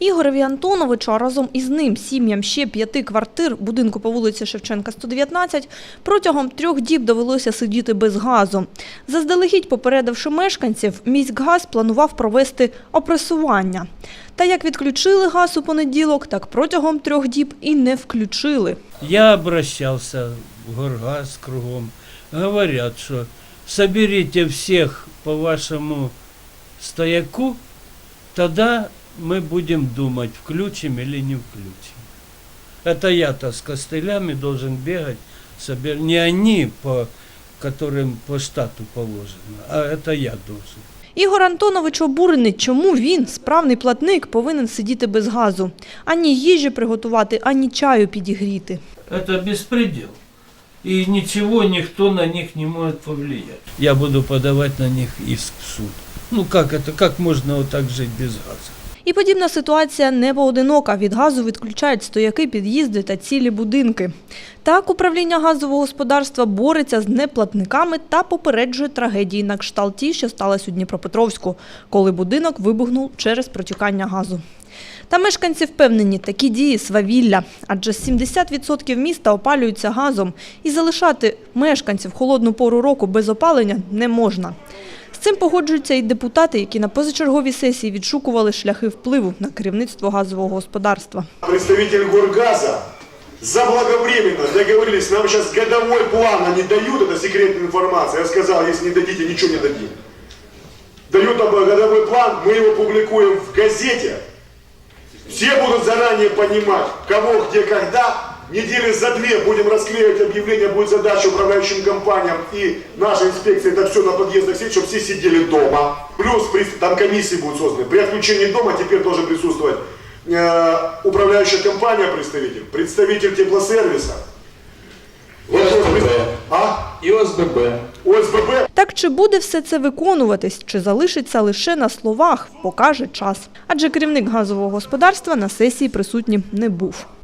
Ігореві Антоновичу, а разом із ним сім'ям ще п'яти квартир будинку по вулиці Шевченка, 119, протягом трьох діб довелося сидіти без газу. Заздалегідь попередивши мешканців, міськгаз планував провести опресування. Та як відключили газ у понеділок, так протягом трьох діб і не включили. Я обращался в Горгаз кругом. Говорят, что соберите всех по вашему стояку, тогда мы будем думать, включим или не включим. Это я-то с костылями должен бегать, собер... не они, по которым по штату положено, а это я должен. Ігор Антонович обурений, чому він, справний платник, повинен сидіти без газу. Ані їжі приготувати, ані чаю підігріти. Это беспредел. И ничего никто на них не может повлиять. Я буду подавать на них иск в суд. Ну как это, как можно вот так жить без газа? І подібна ситуація не поодинока. Від газу відключають стояки, під'їзди та цілі будинки. Так, управління газового господарства бореться з неплатниками та попереджує трагедії на кшталт ті, що сталася у Дніпропетровську, коли будинок вибухнув через протікання газу. Та мешканці впевнені, такі дії свавілля, адже 70% міста опалюються газом, і залишати мешканців холодну пору року без опалення не можна. Цим погоджуються і депутати, які на позачерговій сесії відшукували шляхи впливу на керівництво газового господарства. Представитель Горгаза заблаговременно договорились, нам сейчас годовой план они дают, это секретная информация. Я сказал, если не дадите, ничего не дадим. Дают об- годовой план, мы его публикуем в газете. Все будут заранее понимать, кого, где, когда Недели за две будем расклеивать объявление, будет задача управляющим компаниям и наша инспекция, это все на подъездах сидеть, чтобы все сидели дома. Плюс при- там комиссии будут созданы. При отключении дома теперь должен присутствовать э, управляющая компания представитель, представитель теплосервиса. Вопрос ОСББ. при- А? І ОСББ. ОСББ Так чи буде все це виконуватись, чи залишиться лише на словах, покаже час. Адже керівник газового господарства на сесії присутнім не був.